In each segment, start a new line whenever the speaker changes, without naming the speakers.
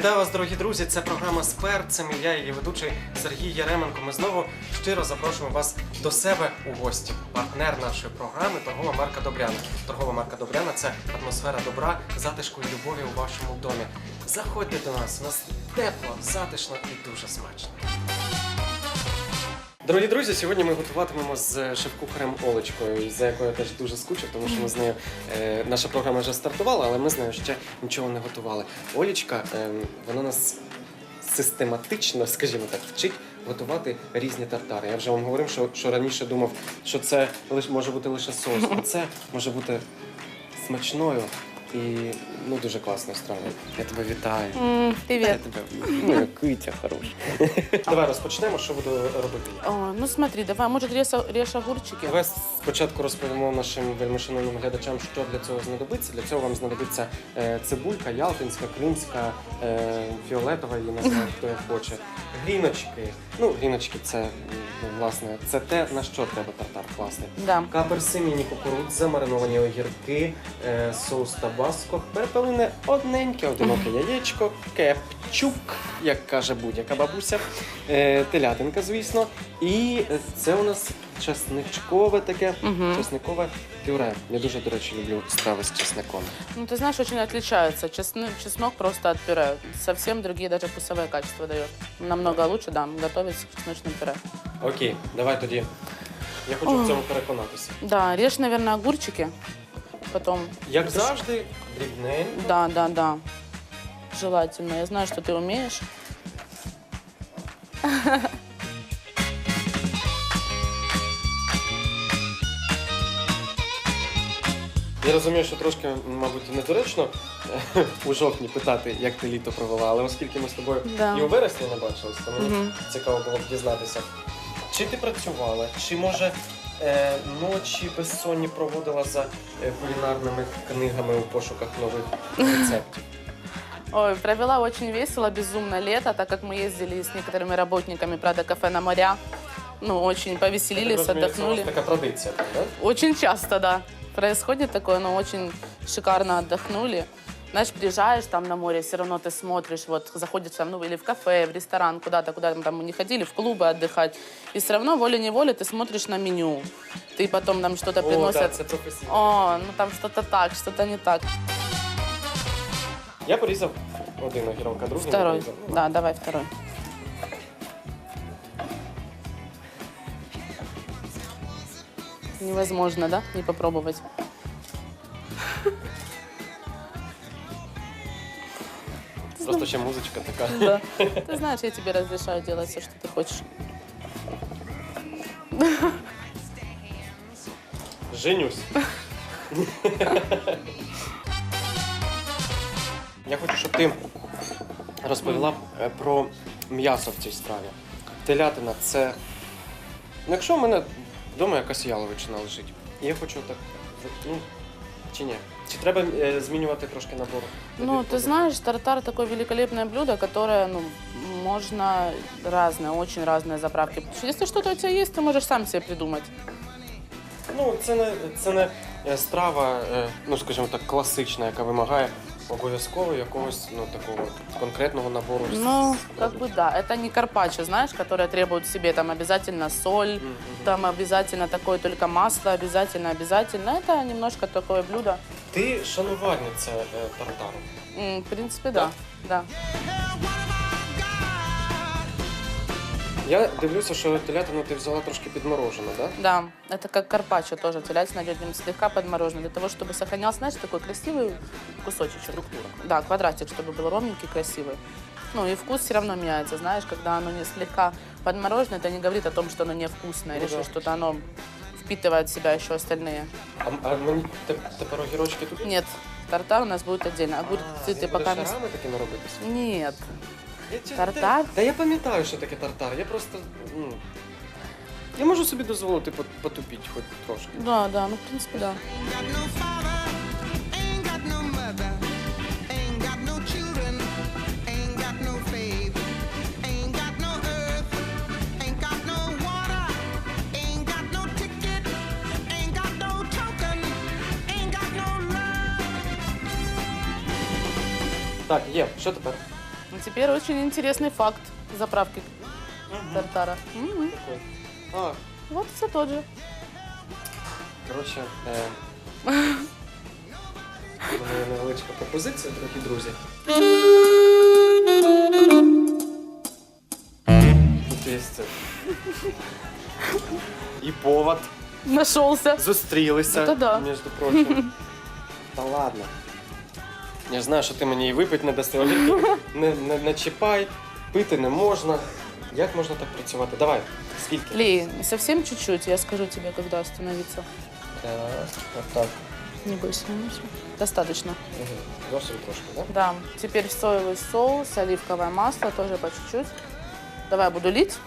Вітаю вас, дорогі друзі! Це програма з перцем. і Я її ведучий Сергій Яременко. Ми знову щиро запрошуємо вас до себе у гості. Партнер нашої програми торгова марка Добряна. Торгова марка Добряна це атмосфера добра, затишку і любові у вашому домі. Заходьте до нас, у нас тепло, затишно і дуже смачно. Дорогі друзі, сьогодні ми готуватимемо з шеф-кухарем Олечкою, за якою я теж дуже скучив, тому що ми з нею е, наша програма вже стартувала, але ми з нею ще нічого не готували. Олечка, е, вона нас систематично, скажімо так, вчить готувати різні тартари. Я вже вам говорив, що, що раніше думав, що це лиш може бути лише соус, а це може бути смачною і ну дуже класною стравою. Я тебе вітаю.
М,
Я
Привет.
тебе ну, киця хороша. Давай розпочнемо, що буду робити я.
О, ну смотри, давай, может, режь, режь огурчики?
Давай спочатку розповімо нашим вельмишановним глядачам, що для цього знадобиться. Для цього вам знадобиться е, цибулька, ялтинська, кримська, е, фіолетова, її називають, хто як хоче. Гріночки. Ну, гріночки це м, ну, власне це те, на що треба тартар класти.
Да.
Каперси, міні кукурудза, мариновані огірки, е, соус табаско, перепелине одненьке, одиноке яєчко, кепчук, як каже будь-яка бабуся, е, телятинка, звісно. І е, це у нас чесничкове таке,
Мгм.
чесникове пюре. Я дуже, до речі, люблю страви з чесником.
Ну, ты знаешь, очень отличается. Чесны- чеснок просто от пюре. Совсем другие даже вкусовые качества дает. Намного лучше, да, готовить с чесночным пюре.
Окей, давай тоді. Я хочу в цьому переконатися.
Да, режь, наверное, огурчики. Потом,
Як завжди, дрібненько.
да, да, да. Желательно. Я знаю, что ты умеешь.
Я розумію, що трошки, мабуть, недоречно е, у жовтні питати, як ти літо провела, але оскільки ми з тобою
Да.
і у вересні не бачились, то мені
Мгм.
цікаво було б дізнатися, чи ти працювала, чи може ночі безсонні проводила за е, кулінарними книгами у пошуках нових рецептів.
Ой, провела очень весело, безумно лето, так как мы ездили с некоторыми работниками Прада кафе на моря. Ну, очень повеселились,
так розумію, у
отдохнули.
така традиція, так? Да?
Очень часто, да. Происходит такое, но очень шикарно отдохнули. Знаешь, приезжаешь там на море, все равно ты смотришь, вот заходишь там, ну, или в кафе, в ресторан, куда-то, куда там мы не ходили, в клубы отдыхать. И все равно волей-неволей ты смотришь на меню. Ты потом там что-то
О,
приносят.
так, це професійно.
О, ну там что-то так, что-то не так.
Я порізав один огірок, а другий не
Второй.
порізав. Ну,
Да, давай второй. Невозможно, да, не попробовать?
Просто ще музичка така.
Да. Ты знаешь, я тебе разрешаю делать все, что ты хочешь.
Женюсь. Я хочу, щоб ти розповіла е, про м'ясо в цій страві. Телятина це. Ну, якщо в мене вдома якась яловичина лежить, і я хочу так. Ну, чи ні? Чи треба е, змінювати трошки набор?
Ну, ты знаешь, тартар такое великолепное блюдо, которое, ну, можно разное, очень разные заправки. Потому что Если что-то у тебя есть, ты можешь сам себе придумать.
Ну, це не, це не е, страва, е, ну скажімо так, класична, яка вимагає обов'язково якогось ну, такого конкретного набору. з-
Ну,
з
как бы
продуктів.
да, это не карпаччо, знаешь, которое требует себе там обязательно соль,
Мгм.
там обязательно такое только масло, обязательно, обязательно. Это немножко такое блюдо.
Ти шанувальниця е, тартару.
М, В принципе, да. Да.
Я дивлюся, що телятину ти взяла трошки підморожену, да?
Да, это как карпаччо тоже. Телятина идет ним слегка подмороженная, для того, чтобы сохранялся, знаешь, такой красивый кусочек. Структура. Да, квадратик, чтобы был ровненький, красивый. Ну и вкус все равно меняется, знаешь, когда оно не слегка подмороженное, это не говорит о том, что оно невкусное,
Ну
или
да.
что что-то оно впитывает в себя еще остальные.
А, а мені те- тепер огірочки тут?
Нет, тартар у нас будет отдельно. Огурцы ты пока не... с-
шарами такими робитися?
Нет.
Я ці-
Тартар?
Та, та я пам'ятаю, що таке тартар. Я просто. Ну, я можу собі дозволити пот- потупіть хоч трошки.
Да, да, ну в принципе, да.
got no father,
Так, є. Що тепер?
Ну, теперь очень интересный факт заправки тартара.
А,
Вот все тот же.
коротше, е... у мене є невеличка пропозиція, дорогі друзі. Тут є це. І повод.
Нашелся.
Зустрілися,
Це да.
між прочим. Та ладно. Я знаю, що ти мені і випити не даси. Олівки не, не, не чіпай, пити не можна. Як можна так працювати? Давай, скільки?
Ли, совсем чуть-чуть, я скажу тебе, когда остановиться.
Так, отак.
Не бойся, не бойся. Достаточно.
Угу. Зовсім трошки, так?
Да, теперь соевый соус, оливковое масло, тоже по чуть-чуть. Давай буду лить.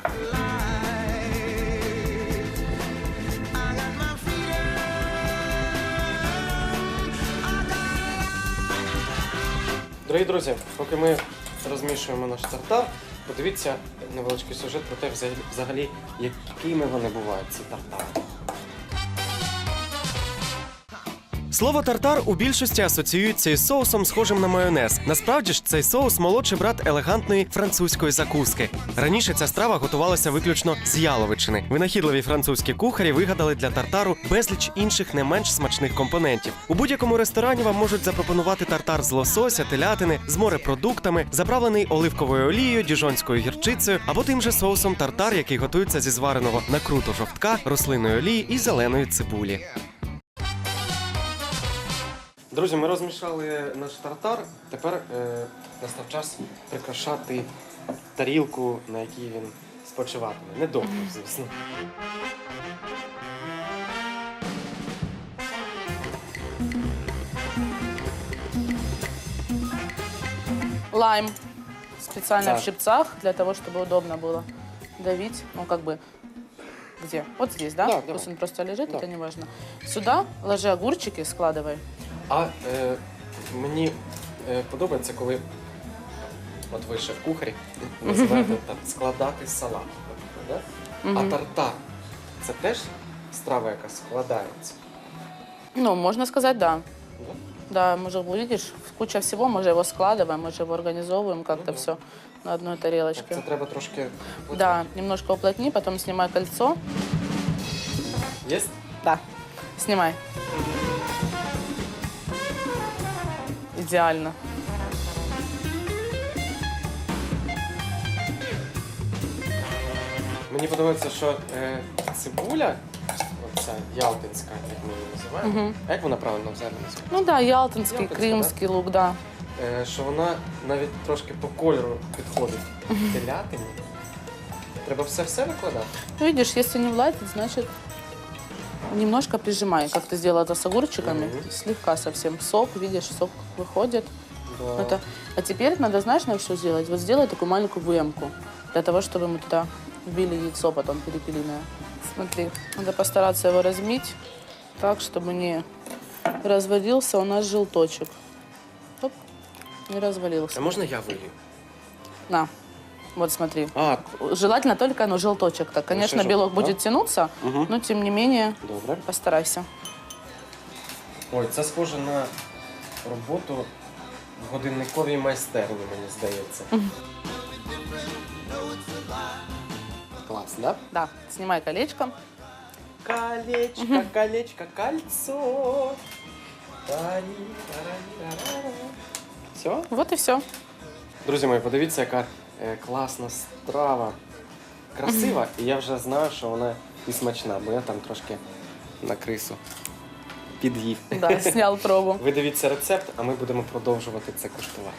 Дорогі друзі, поки ми розмішуємо наш тартар, подивіться невеличкий сюжет про те, взагалі, якими вони бувають, ці тартари. Слово тартар у більшості асоціюється із соусом, схожим на майонез. Насправді ж цей соус молодший брат елегантної французької закуски. Раніше ця страва готувалася виключно з яловичини. Винахідливі французькі кухарі вигадали для тартару безліч інших не менш смачних компонентів. У будь-якому ресторані вам можуть запропонувати тартар з лосося, телятини, з морепродуктами, заправлений оливковою олією, діжонською гірчицею або тим же соусом тартар, який готується зі звареного накруту жовтка, рослинної олії і зеленої цибулі. Друзі, ми розмішали наш тартар. Тепер е, настав час прикрашати тарілку, на якій він спочиватиме. Недовго, звісно.
Лайм специально
Да.
в щипцах, для того, чтобы удобно было давить. Ну, как бы, где? Вот здесь, да?
Да,
Пусть
давай.
он просто лежит,
Да.
это не важно. Сюда ложи огурчики, складывай.
А е, мені е, подобається, коли от ви шеф-кухарі називаєте так складати салат. наприклад, Да? А тартар це теж страва, яка складається.
Ну, можно сказать, да.
Да?
Да, мы же, видишь, куча всего, мы же его складываем, мы же его организовываем как-то
да.
все на одной
Так,
тарелочке.
це треба трошки.
Да, немножко уплотни, потом снимай кольцо.
Є?
Да, снимай. Идеально.
Мені подобається, що е, цибуля, оця ялтинська, як ми її називаємо. А як вона правильно взагалі називається?
Ну да, ялтинский,
Ялтинский,
крымский лук, да.
Е, що вона навіть трошки по кольору підходить телятині. Треба все-все викладати.
Ну, видишь, если не влазит, значит немножко прижимай, как ты сделала это с огурчиками.
Мгм.
Слегка совсем сок, видишь, сок выходит.
Да.
Это... А теперь надо, знаешь, на что сделать? Вот сделай такую маленькую выемку, для того, чтобы мы туда вбили яйцо потом перепелиное. Смотри, надо постараться его размить так, чтобы не развалился у нас желточек. Оп, не
А
развалился.
можна я вилью?
На, вот смотри.
А,
Желательно только, ну, желточек. Так, конечно,
жел-
белок
да?
будет тянуться,
Мгм.
но тем не менее
добре.
постарайся.
Ой, це схоже на роботу в годинниковій майстерні, мені здається. Клас, да?
Да, снимай колечко.
Колечко, колечко, кольцо. Все?
Вот и все.
Друзі мої, подивіться, яка е, класна страва. Красива, і я вже знаю, що вона і смачна, бо я там трошки на крису під'їв.
Да, снял пробу.
Ви дивіться рецепт, а ми будемо продовжувати це куштувати.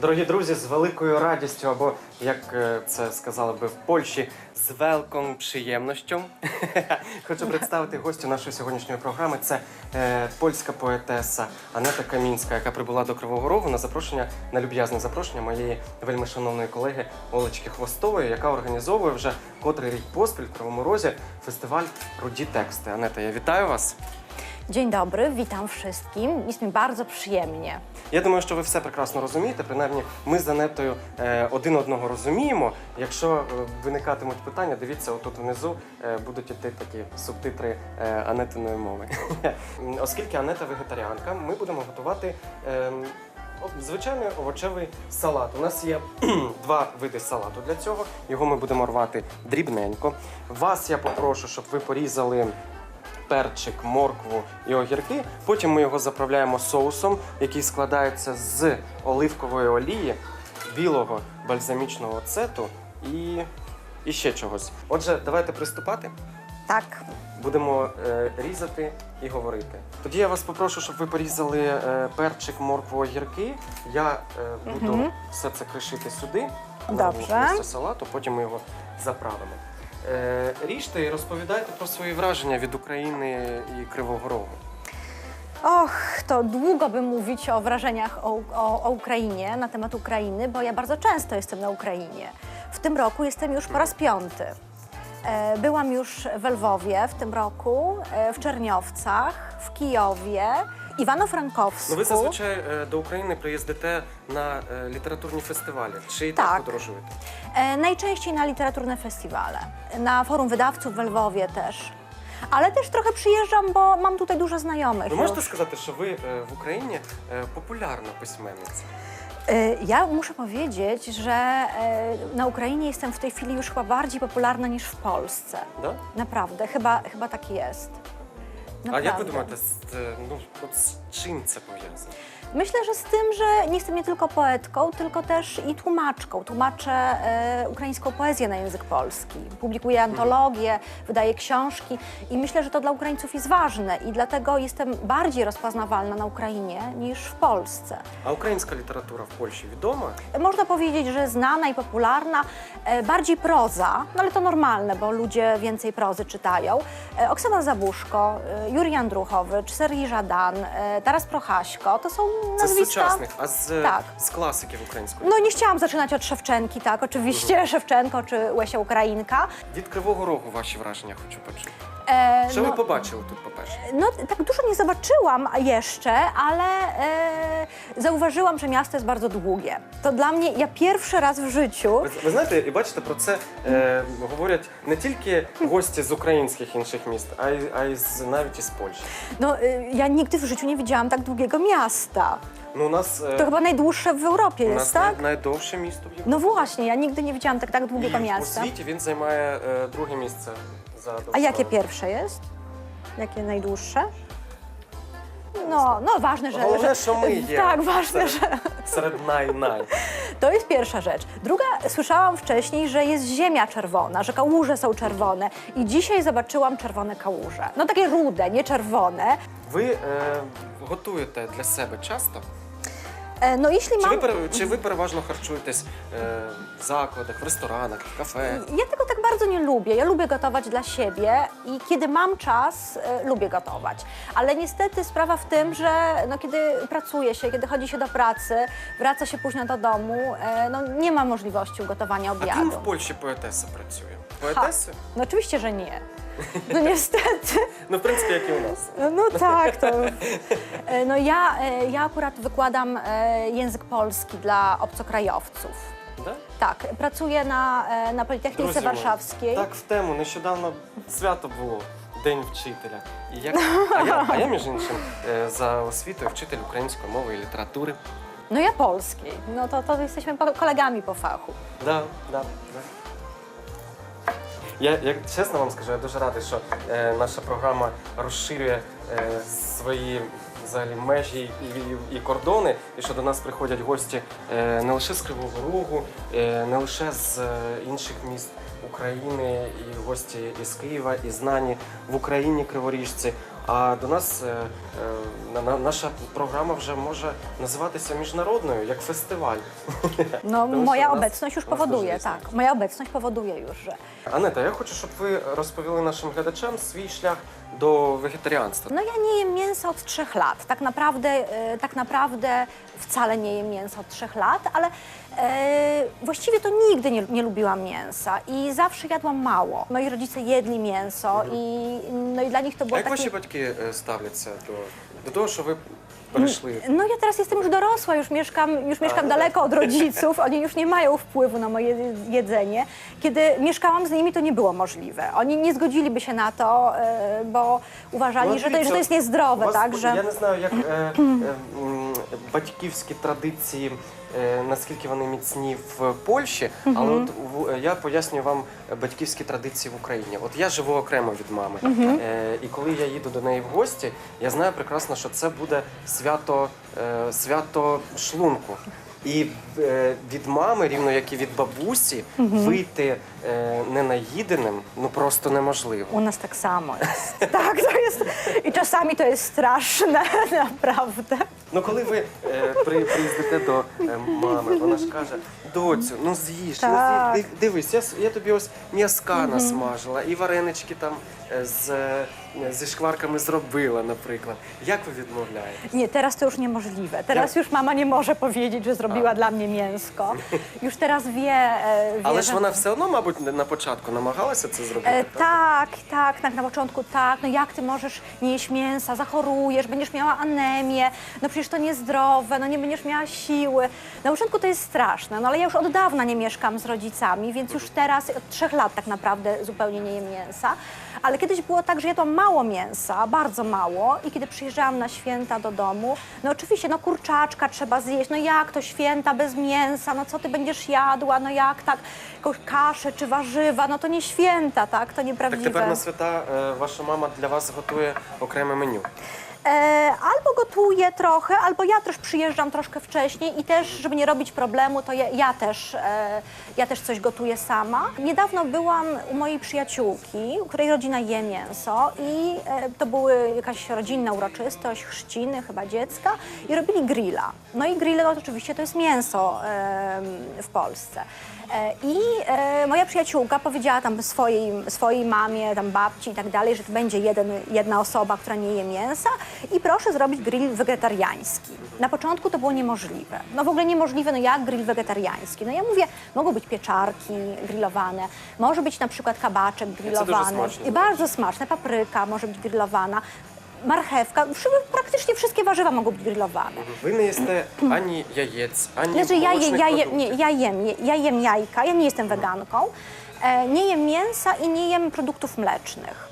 Дорогі друзі, з великою радістю, або як е, це сказали би в Польщі, з велком приємнощом. Хочу представити гостю нашої сьогоднішньої програми. Це е, польська поетеса Анета Камінська, яка прибула до Кривого Рогу на запрошення на люб'язне запрошення моєї вельми шановної колеги Олечки Хвостової, яка організовує вже котрий рік поспіль в Кривому Розі фестиваль Руді тексти. Анета, я вітаю вас.
Dzień dobry, witam wszystkim. Jest mi bardzo przyjemnie.
Я думаю, що ви все прекрасно розумієте. Принаймні, ми з Анетою е, один одного розуміємо. Якщо е, виникатимуть питання, дивіться, отут внизу е, будуть іти такі субтитри е, Анетиної мови. Оскільки Анета вегетаріанка, ми будемо готувати. е, Звичайний овочевий салат. У нас є два види салату для цього. Його ми будемо рвати дрібненько. Вас я попрошу, щоб ви порізали перчик, моркву і огірки. Потім ми його заправляємо соусом, який складається з оливкової олії, білого бальзамічного оцету і, і ще чогось. Отже, давайте приступати.
Так.
Будемо е, різати і говорити. Тоді я вас попрошу, щоб ви порізали е, перчик, моркву, огірки. Я е, буду
Мгм.
все це кришити сюди.
Добре.
на місце салату, потім ми його заправимо. Е, ріжте і розповідайте про свої враження від України і Кривого Рогу.
Och, to długo by mówić o wrażeniach o, o, o Ukrainie, na temat Ukrainy, bo ja bardzo często jestem na Ukrainie. W tym roku jestem już po raz piąty. E, Byłam już w Lwowie w tym roku, e, w Czerniowcach, w Kijowie, Iwano-Frankowsku.
Ну ви зазвичай е, до України приїздите на е, літературні фестивалі. Чи і так,
Так.
подорожуєте?
E, Najczęściej na literatury festiwale. Na Forum Wydawców w Lwowie też. Ale też trochę przyjeżdżam, bo mam tutaj dużo znajomych.
Ви можете
już.
сказати, що ви е, в Україні е, популярна письменниця?
E, Ja muszę powiedzieć, że e, na Ukrainie jestem w tej chwili już chyba bardziej popularna niż w Polsce.
Да?
Naprawdę, chyba, chyba tak jest.
А як ви думаєте, з, е, ну, от з чим це пов'язано?
Myślę, że z tym, że nie jestem nie tylko poetką, tylko też i tłumaczką. Tłumaczę e, ukraińską poezję na język polski, publikuję mhm. antologie, wydaję książki i myślę, że to dla Ukraińców jest ważne i dlatego jestem bardziej rozpoznawalna na Ukrainie niż w Polsce.
A ukraińska literatura w Polsce wiadoma?
Można powiedzieć, że znana i popularna, e, bardziej proza, no ale to normalne, bo ludzie więcej prozy czytają. E, Oksana Zabuszko, e, Juri Andruchowicz, Żadan, e, Taras Prochaśko, to są
Це з
nazwiska...
сучасних, а з,
Так.
класиків української.
No nie chciałam zaczynać od Szewczenki, tak, oczywiście, Szewczenko czy Łesia Ukrainka.
Від Кривого Рогу ваші враження хочу почути.
E,
Що ви
no,
побачили тут, по-перше?
no tak dużo nie zobaczyłam jeszcze, ale e, zauważyłam, że miasto jest bardzo długie. To dla mnie, ja pierwszy raz w życiu
Ви, ви знаєте, і бачите, про це е, говорять не тільки гості з українських інших міст, а й, а й з, навіть із Польщі.
No, y, ja nigdy w życiu nie widziałam tak długiego miasta.
Ну, у нас, е,
To chyba najdłuższe w Europie
у
jest,
нас
tak?
най- найдовше місто в Європі.
No właśnie, ja nigdy nie widziałam tak, tak długiego
І у
miasta.
світі він займає е, друге місце за
A jakie
довжиною.
pierwsze jest? Jakie najdłuższe? No, no ważne, że...
Головне,
że
що ми є
tak, ważne,
серед,
że
серед най-най.
to jest pierwsza rzecz. Druga, słyszałam wcześniej, że jest ziemia czerwona, że kałuże są czerwone i dzisiaj zobaczyłam czerwone kałuże. No takie rude, nie czerwone.
Ви е, готуєте для себе часто?
E, No jeśli
Чи ви,
mam...
пере- чи ви переважно харчуєтесь е, в закладах, в ресторанах, в кафе?
Ja tego tak bardzo nie lubię. Ja lubię gotować dla siebie i kiedy mam czas, e, lubię gotować. Ale niestety sprawa w tym, że no, kiedy pracuje się, kiedy chodzi się do pracy, wraca się późno do domu, e, no, nie ma możliwości ugotowania
А ким
obiadu.
в Польщі поетеса працює? Поетеси?
No oczywiście, że nie. No niestety.
Ну, в принципі, як і у нас.
No tak, to... E, No ja, e, ja akurat wykładam e, język polski dla obcokrajowców.
Да?
Tak, pracuję na, e, na Politechnice
Друзі мої,
Warszawskiej.
Так, в тему. Нещодавно свято було День вчителя. І як... а, я, а я, між іншим, е, за освітою вчитель української мови і літератури.
No ja polskiej. No to, to jesteśmy po- kolegami po fachu.
Да, да, да. Я, як чесно вам скажу, я дуже радий, що е, наша програма розширює е, свої взагалі межі і, і, і кордони, і що до нас приходять гості е, не лише з Кривого Рогу, е, не лише з е, інших міст України, і гості із Києва, і знані в Україні криворіжці. А до нас е, е, на- на- наша програма вже може називатися міжнародною, як фестиваль.
No,
Тому
moja
що у нас-
obecność już
у нас дуже
powoduje,
різні.
tak. Moja obecność powoduje już, że.
Анета, я хочу, щоб ви розповіли нашим глядачам свій шлях до вегетаріанства.
No ja nie jem mięsa od trzech lat. Tak naprawdę, e, tak naprawdę wcale nie jem mięsa od trzech lat, ale właściwie to nigdy nie, nie lubiłam mięsa i zawsze jadłam mało. Moi rodzice jedli mięso i, no i dla nich to
А
było
як
takie...
ваші батьки е, ставляться до, до того, що ви перейшли?
No ja teraz jestem już dorosła, już mieszkam, już mieszkam daleko od rodziców, oni już nie mają wpływu na moje jedzenie. Kiedy mieszkałam z nimi, to nie było możliwe. Oni nie zgodziliby się na to, e, bo uważali, że, to, że
дивіться,
to jest
у
niezdrowe,
вас,
tak?
Я
Że...
не знаю, як е, е, м, батьківські традиції, е, наскільки вони міцні в Польщі, але от в- я пояснюю вам батьківські традиції в Україні. От я живу окремо від мами. Е, і коли я їду до неї в гості, я знаю прекрасно, що це буде свято, е, свято шлунку. І е, від мами, рівно як і від бабусі, вийти е, ненаїденим ну просто неможливо.
U nas tak samo jest. tak, to jest. I czasami to jest straszne, naprawdę.
Ну, коли ви е, при, приїздите до е, мами, вона ж каже: доцю, ну з'їж, ну
Так.
з'їж. Ди- дивись, я, с- я тобі ось м'язка насмажила, і варенички там е, з, е, зі шкварками зробила, наприклад. Як ви відмовляєте?
Nie, teraz to już niemożliwe. Teraz już mama nie może powiedzieć, że zrobiła dla mnie mięsko. Już teraz wie. e, wie
Але ж
że-
вона все одно, мабуть, на початku намагалася це зробити.
E,
так?
tak, tak, tak, na początku tak. No jak ty możesz nie jeść mięsa, zachorujesz, będziesz miała anemię, no przecież to niezdrowe, no nie będziesz miała siły. Na początku to jest straszne, no ale ja już od dawna nie mieszkam z rodzicami, więc już teraz od trzech lat tak naprawdę zupełnie nie jem mięsa. Ale kiedyś było tak, że jadłam mało mięsa, bardzo mało i kiedy przyjeżdżałam na święta do domu, no oczywiście, no kurczaczka trzeba zjeść, no jak to święta bez mięsa, no co ty będziesz jadła, no jak tak, jakąś kaszę czy warzywa, no to nie święta, tak, to
Так
nieprawdziwe.
тепер на свята е, ваша мама для вас готує окреме меню.
E, albo gotuję trochę, albo ja też przyjeżdżam troszkę wcześniej i też, żeby nie robić problemu, to ja, ja, też, e, ja też coś gotuję sama. Niedawno byłam u mojej przyjaciółki, u której rodzina je mięso i e, to były jakaś rodzinna uroczystość, chrzciny chyba dziecka i robili grilla. No i grill no, oczywiście to jest mięso w Polsce. I moja przyjaciółka powiedziała tam swojej, swojej mamie, tam babci i tak dalej, że to będzie jeden, jedna osoba, która nie je mięsa i proszę zrobić grill wegetariański. Na początku to było niemożliwe. No w ogóle niemożliwe, no jak grill wegetariański? No ja mówię, mogą być pieczarki grillowane, może być na przykład kabaczek grillowany. I bardzo smaczne, papryka może być grillowana marchewka, praktycznie wszystkie warzywa mogą być grillowane.
Wy nie jesteście ani jajec, ani
znaczy, ja, je, ja, je, nie, ja, jem, ja jem jajka, ja nie jestem weganką, e, nie jem mięsa i nie jem produktów mlecznych.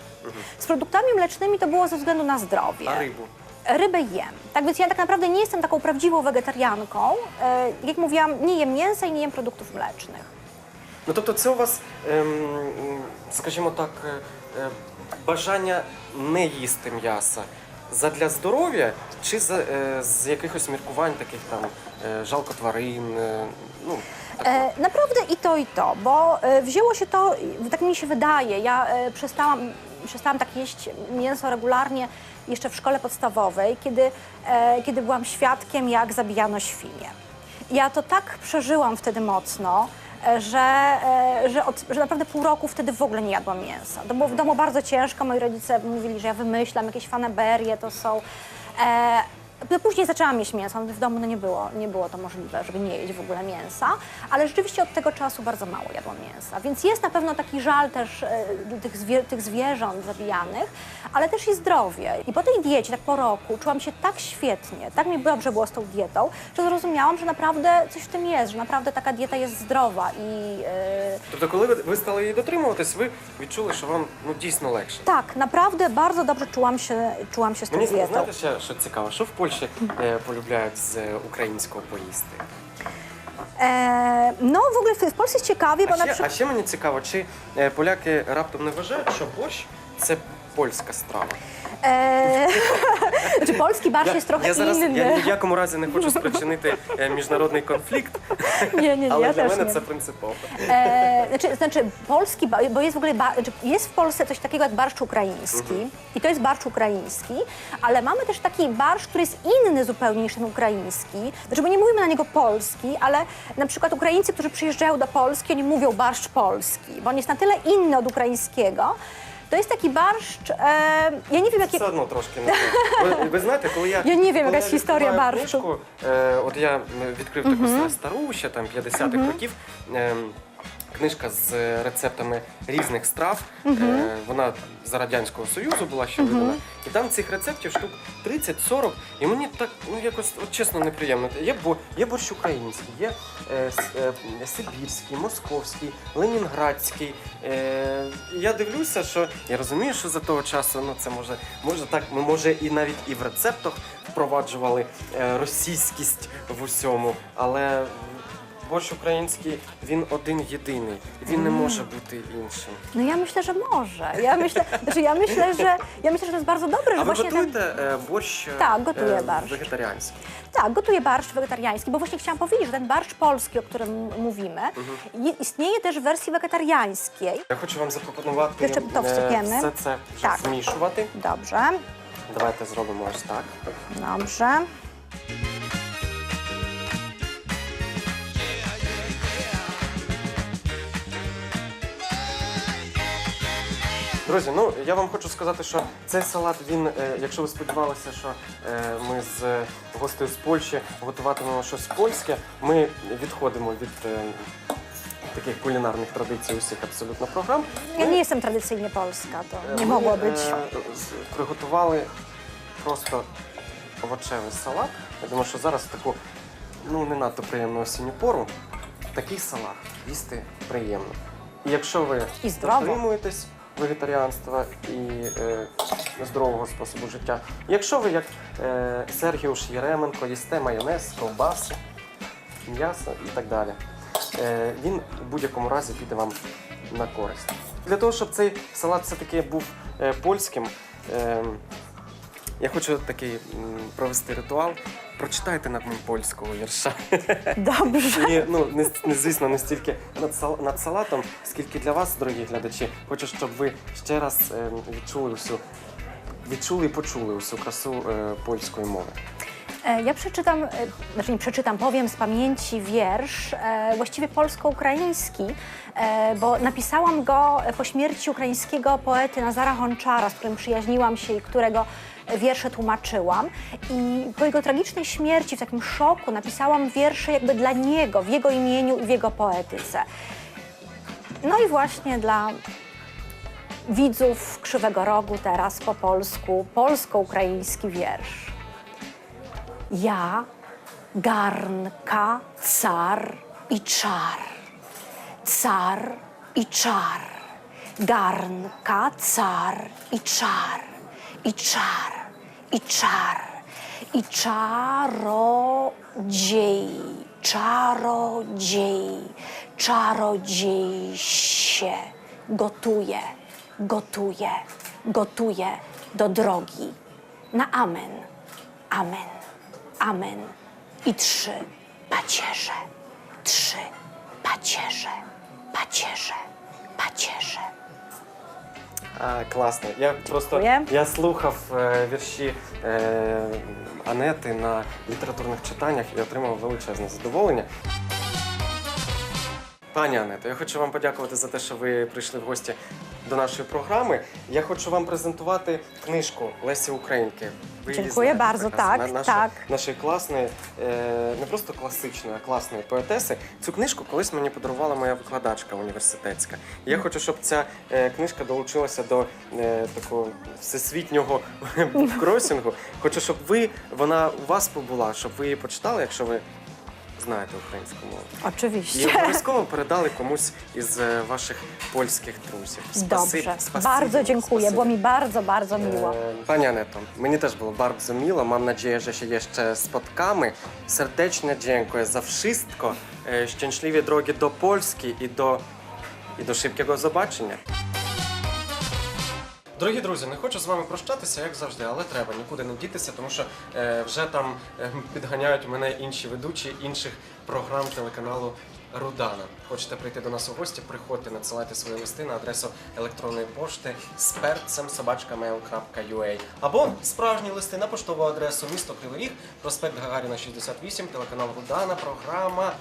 Z produktami mlecznymi to było ze względu na zdrowie.
А рибу?
Rybę jem. Tak więc ja tak naprawdę nie jestem taką prawdziwą wegetarianką. E, jak mówiłam, nie jem mięsa i nie jem produktów mlecznych.
Ну тобто це у вас, ем, м, скажімо так, е, е, бажання не їсти м'яса задля здоров'я чи за, е, з якихось міркувань, таких там е, жалко тварин, е, ну,
E, naprawdę i to, i to, bo e, wzięło się to, tak mi się wydaje, ja e, przestałam, przestałam tak jeść mięso regularnie jeszcze w szkole podstawowej, kiedy, e, kiedy byłam świadkiem, jak zabijano świnie. Ja to tak przeżyłam wtedy mocno, e, że, e, że, od, że naprawdę pół roku wtedy w ogóle nie jadłam mięsa. To było w domu bardzo ciężko, moi rodzice mówili, że ja wymyślam jakieś fanaberie, to są... E, później zaczęłam jeść mięso, ale w domu no nie, było, nie było to możliwe, żeby nie jeść w ogóle mięsa, ale rzeczywiście od tego czasu bardzo mało jadłam mięsa. Więc jest na pewno taki żal też e, tych, zwie, tych zwierząt zabijanych, ale też i zdrowie. I po tej diecie, tak po roku, czułam się tak świetnie, tak mi dobrze było z tą dietą, że zrozumiałam, że naprawdę coś w tym jest, że naprawdę taka dieta jest zdrowa i e,
Тобто, коли ви, ви стали її дотримуватись, ви відчули, що вам ну, дійсно легше.
tak, naprawdę bardzo dobrze czułam się, czułam się z tą
Мені
dietą.
знаєте, ще, що цікаво, що в Польщі е, полюбляють з е, українського поїсти?
E, no w ogóle w, w Polsce jest ciekawie, bo
А
na
ще,
przykład...
мені цікаво, чи е, поляки раптом не вважають, що борщ це польська страва.
E, znaczy polski barszcz jest trochę
я зараз
inny.
я ні в якому разі не хочу спричинити е, міжнародний конфlikt,
Nie, nie, nie,
але
ja
для
też
мене
nie.
це принципово.
E, znaczy, znaczy polski, ba- bo jest w ogóle, ba, znaczy jest w Polsce coś takiego jak barszcz ukraiński i to jest barszcz ukraiński, ale mamy też taki barszcz, który jest inny zupełnie niż ten ukraiński. Znaczy, bo nie mówimy na niego polski, ale na przykład Ukraińcy, którzy przyjeżdżają do Polski, oni mówią barszcz polski, bo on jest na tyle inny od ukraińskiego. To jest taki barszcz, e, ja nie wiem jakie...
Все одно трошки не. Ви, ви знаєте, коли я
Я не wiem,
коли
якась
я
історія
відкриваю
баршту.
книжку, е, от я м, відкрив таку стару ще там 50-х років. ем, книжка з рецептами різних страв. Е, Вона за Радянського Союзу була ще видана. І там цих рецептів штук 30-40. І мені так ну якось от, чесно неприємно. Є, бо, є борщ український, є е, с- е, сибірський, московський, ленінградський. Е, я дивлюся, що я розумію, що за того часу ну це може, може так, ми може і навіть і в рецептах впроваджували е, російськість в усьому, але борщ український він один єдиний, він не може бути іншим.
No ja myślę, że może. Ja myślę, znaczy ja myślę, że ja myślę, że to jest bardzo dobre, że
А ви
właśnie ten,
готуєте е, борщ е,
Так, готую
е,
борщ.
вегетаріанський?
tak, gotuję barszcz wegetariański, bo właśnie chciałam powiedzieć, że ten barszcz polski, o którym mówimy, je- istnieje też w wersji wegetariańskiej.
Я хочу вам запропонувати
Jeszcze to
е,
wsypiemy.
все це вже
Так.
змішувати.
Dobrze,
Давайте зробимо ось так.
dobrze.
Друзі, ну я вам хочу сказати, що цей салат, він, е, якщо ви сподівалися, що е, ми з е, гостею з Польщі готуватимемо щось польське, ми відходимо від е, таких кулінарних традицій усіх абсолютно програм.
Ja
Ми,
nie jestem tradycyjnie polska, to
е,
nie
ми,
mogło
е,
być.
з- Приготували просто овочевий салат. Я думаю, що зараз в таку ну не надто приємну осінню пору такий салат їсти приємно. І якщо ви
І здраво.
дотримуєтесь вегетаріанства і е, здорового способу життя, якщо ви як е, Сергіуш Єременко їсте майонез, ковбаси, м'ясо і так далі, е, він в будь-якому разі піде вам на користь. Для того, щоб цей салат все-таки був е, польським. Е, я хочу такий м, провести ритуал. Прочитайте над ним польського вірша.
Dobrze.
І ну не, не звісно не стільки над, сал, над салатом, скільки для вас, дорогі глядачі. Хочу, щоб ви ще раз е, відчули всю відчули і почули усю красу е, польської мови.
E, Ja przeczytam, e, znaczy nie przeczytam, powiem z pamięci wiersz, e, właściwie polsko-ukraiński, e, bo napisałam go po śmierci ukraińskiego poety Nazara Honczara, z którym przyjaźniłam się i którego wiersze tłumaczyłam. I po jego tragicznej śmierci, w takim szoku, napisałam wiersze jakby dla niego, w jego imieniu i w jego poetyce. No i właśnie dla widzów Krzywego Rogu teraz po polsku, polsko-ukraiński wiersz. Ja, garnka, car i czar. Car i czar. Garnka, car i czar. I czar, i czar. I czarodziej, czarodziej, czarodziej się gotuje, gotuje, gotuje do drogi. Na amen, amen, amen. I trzy pacierze, trzy pacierze, pacierze, pacierze.
А, класно. Я просто
Дякую.
я слухав е, вірші е, Анети на літературних читаннях і отримав величезне задоволення. Пані Ането, я хочу вам подякувати за те, що ви прийшли в гості до нашої програми. Я хочу вам презентувати книжку Лесі Українки. Ви її
Дякую
знаєте
bardzo,
прекрасно.
так,
На-
так.
Нашої класної, е, не просто класичної, а класної поетеси. Цю книжку колись мені подарувала моя викладачка університетська. І я хочу, щоб ця е, книжка долучилася до е, такого всесвітнього кросінгу. Хочу, щоб ви вона у вас побула, щоб ви її почитали, якщо ви знаєте українську мову. І
Oczywiście.
обов'язково передали комусь із е, ваших польських друзів. Спасибі,
Dobrze.
спасибі,
Bardzo dziękuję.
спасибі.
Było mi bardzo, bardzo miło.
Е, Пані Ането, мені теж було bardzo miło. Mam nadzieję, że się jeszcze spotkamy. Serdecznie dziękuję za wszystko. E, Szczęśliwie drogie do Polski i do, і до швидкого побачення. Дорогі друзі, не хочу з вами прощатися, як завжди, але треба нікуди не дітися, тому що е, вже там е, підганяють мене інші ведучі інших програм телеканалу Рудана. Хочете прийти до нас у гості? Приходьте, надсилайте свої листи на адресу електронної пошти з перцем собачкamail.ua або справжні листи на поштову адресу місто Кривий Ріг, проспект Гагаріна 68, телеканал Рудана, програма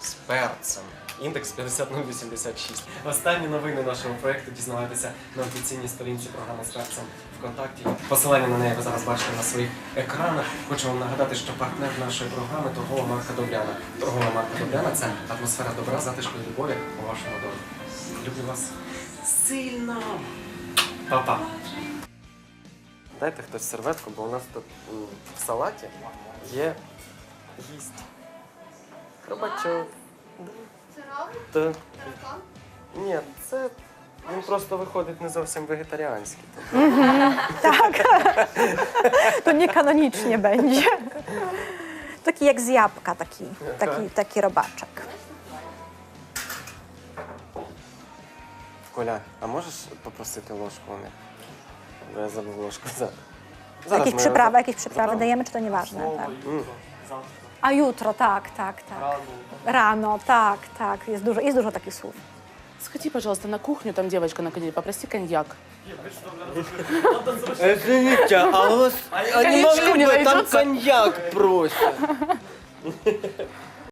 з перцем. Індекс 50086. Останні новини нашого проекту дізнавайтеся на офіційній сторінці програми з перцем ВКонтакті. Посилання на неї ви зараз бачите на своїх екранах. Хочу вам нагадати, що партнер нашої програми торгова марка Добряна. Торгова марка Добряна це атмосфера добра, затишку і любові у вашому домі. Люблю вас сильно. Па-па. Дайте хтось серветку, бо у нас тут в салаті є гість. Хробачок.
Це равлик?
Та-
Таракан?
Ні, це він просто виходить не зовсім вегетаріанський.
Tak. To niekanonicznie będzie. Taki jak z jabłka, taki, taki, taki robaczek.
Коля, а можеш попросити ложку у них? Бо я забув ложку. За-
Jakieś
ми-
przyprawy, jakieś przyprawy
Dobra.
dajemy, czy to nieważne? Tak.
М.
A jutro, tak, tak, tak. Rano, tak, tak. Jest dużo, jest dużo takich słów.
Сходи, пожалуйста, на кухню, там девочка на коне, попроси коньяк.
Извините, а у вас они
Коньячку
могли бы там коньяк просят?